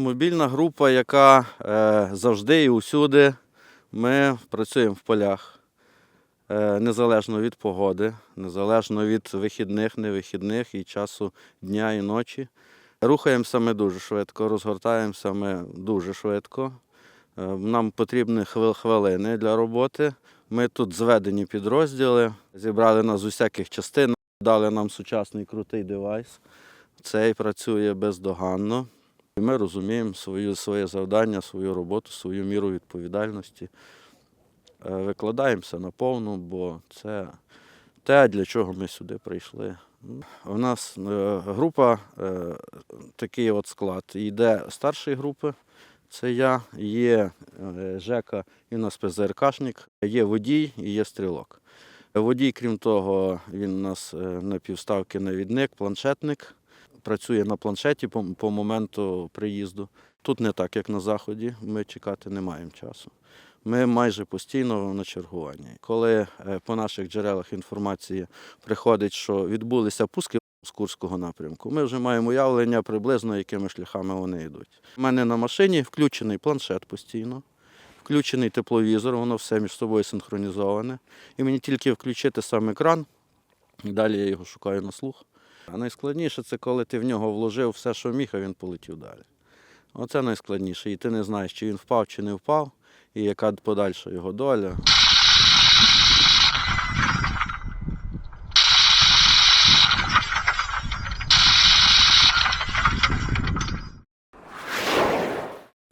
мобільна група, яка е, завжди і усюди. Ми працюємо в полях. Е, незалежно від погоди, незалежно від вихідних, невихідних і часу дня і ночі. Рухаємося ми дуже швидко, розгортаємося ми дуже швидко. Е, Нам потрібні хвил- хвилини для роботи. Ми тут зведені підрозділи, зібрали нас з усяких частин, дали нам сучасний крутий девайс. Цей працює бездоганно. Ми розуміємо свою, своє завдання, свою роботу, свою міру відповідальності. Е, Викладаємося наповну, бо це те, для чого ми сюди прийшли. У нас е, група, е, такий от склад. Йде старшої групи, це я, є Жека, і у нас ПЗРКшник, є водій і є стрілок. Водій, крім того, він у нас на півставки навідник, планшетник, працює на планшеті по, по моменту приїзду. Тут не так, як на заході, ми чекати не маємо часу. Ми майже постійно на чергуванні. Коли е, по наших джерелах інформації приходить, що відбулися пуски з Курського напрямку, ми вже маємо уявлення приблизно, якими шляхами вони йдуть. У мене на машині включений планшет постійно, включений тепловізор, воно все між собою синхронізоване. І мені тільки включити сам екран, і далі я його шукаю на слух. А найскладніше це коли ти в нього вложив все, що міг, а він полетів далі. Оце найскладніше. І ти не знаєш, чи він впав, чи не впав, і яка подальша його доля.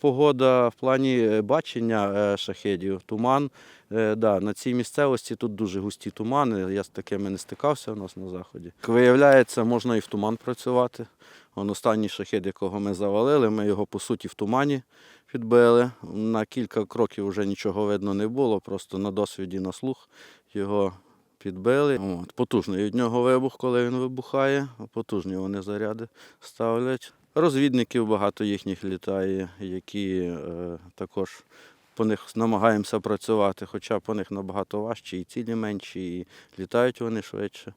Погода в плані е, бачення е, шахедів, туман. Е, Да, на цій місцевості тут дуже густі тумани. Я з такими не стикався у нас на заході. Виявляється, можна і в туман працювати. Он останній шахед, якого ми завалили, ми його по суті в тумані підбили. На кілька кроків вже нічого видно не було, просто на досвіді на слух його підбили. От, потужний від нього вибух, коли він вибухає. Потужні вони заряди ставлять. Розвідників багато їхніх літає, які е, також по них намагаємося працювати, хоча по них набагато важче, і цілі менші, і літають вони швидше.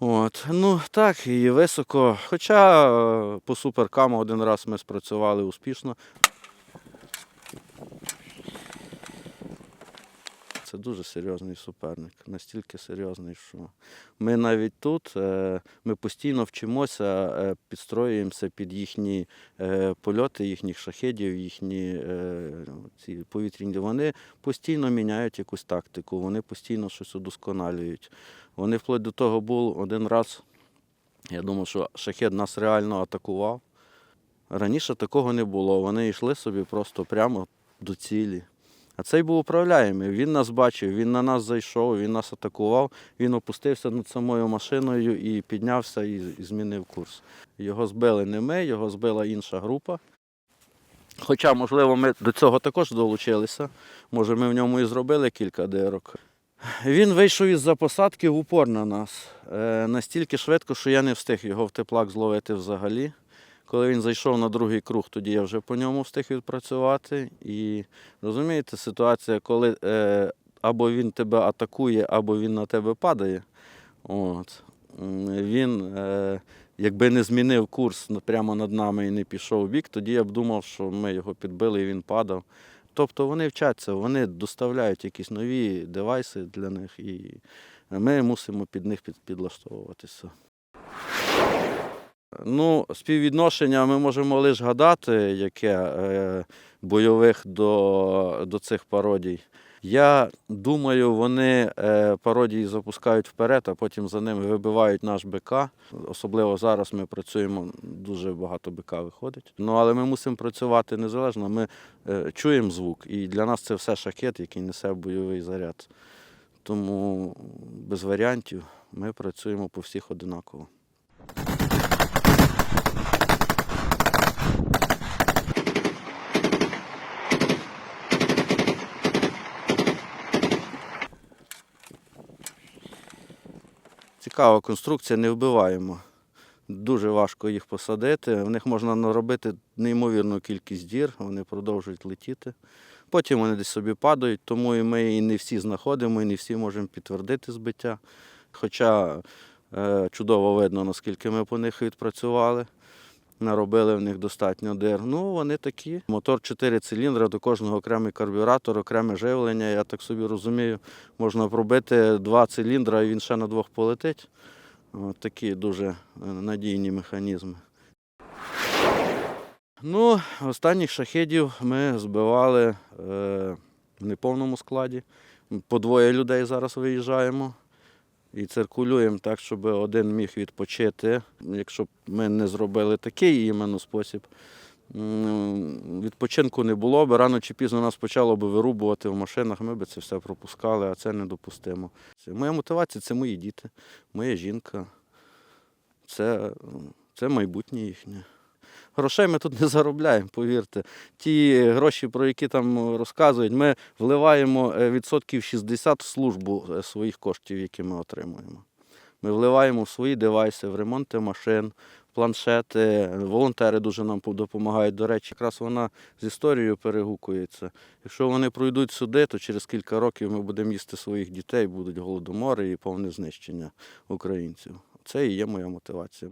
От. Ну так, і високо. Хоча е, по суперкаму один раз ми спрацювали успішно. Це дуже серйозний суперник, настільки серйозний, що ми навіть тут е, ми постійно вчимося, е, підстроюємося під їхні е, польоти, їхніх шахедів, їхні ці повітряні. Вони постійно міняють якусь тактику, вони постійно щось удосконалюють. Вони вплоть до того був один раз, я думав, що шахед нас реально атакував. Раніше такого не було. Вони йшли собі просто прямо до цілі. А цей був управляємий. Він нас бачив, він на нас зайшов, він нас атакував, він опустився над самою машиною і піднявся і, змінив курс. Його збили не ми, його збила інша група. Хоча, можливо, ми до цього також долучилися. Може, ми в ньому і зробили кілька дирок. Він вийшов із-за посадки в упор на нас. Е, настільки швидко, що я не встиг його в теплак зловити взагалі. Коли він зайшов на другий круг, тоді я вже по ньому встиг відпрацювати. І розумієте, ситуація, коли е, або він тебе атакує, або він на тебе падає. От. Він, е, якби не змінив курс прямо над нами і не пішов в бік, тоді я б думав, що ми його підбили і він падав. Тобто вони вчаться, вони доставляють якісь нові девайси для них, і ми мусимо під них під, підлаштовуватися. Ну, співвідношення ми можемо лише гадати, яке е, бойових до, до цих пародій. Я думаю, вони е, пародії запускають вперед, а потім за ними вибивають наш БК. Особливо зараз ми працюємо, дуже багато БК виходить. Ну, але ми мусимо працювати незалежно. Ми е, чуємо звук, і для нас це все шахет, який несе бойовий заряд. Тому без варіантів ми працюємо по всіх одинаково. Цікава конструкція, не вбиваємо. Дуже важко їх посадити. В них можна наробити неймовірну кількість дір, вони продовжують летіти. Потім вони десь собі падають, тому і ми і не всі знаходимо, і не всі можемо підтвердити збиття. Хоча е, чудово видно, наскільки ми по них відпрацювали. Наробили в них достатньо дир. Ну, вони такі. Мотор 4 циліндри, до кожного окремий карбюратор, окреме живлення. Я так собі розумію, можна пробити два циліндра і він ще на двох полетить. От такі дуже е, надійні механізми. Ну, останніх шахедів ми збивали е, в неповному складі. По двоє людей зараз виїжджаємо і циркулюємо так, щоб один міг відпочити. Якщо б ми не зробили такий іменно спосіб, відпочинку не було б, рано чи пізно нас почало б вирубувати в машинах, ми б це все пропускали, а це недопустимо. Це моя мотивація це мої діти, моя жінка, це, це майбутнє їхнє. Грошей ми тут не заробляємо, повірте. Ті гроші, про які там розказують, ми вливаємо е, відсотків 60 в службу е, своїх коштів, які ми отримуємо. Ми вливаємо в свої девайси, в ремонти машин, планшети. Волонтери дуже нам допомагають. До речі, якраз вона з історією перегукується. Якщо вони пройдуть сюди, то через кілька років ми будемо їсти своїх дітей, будуть голодомори і повне знищення українців. Це і є моя мотивація.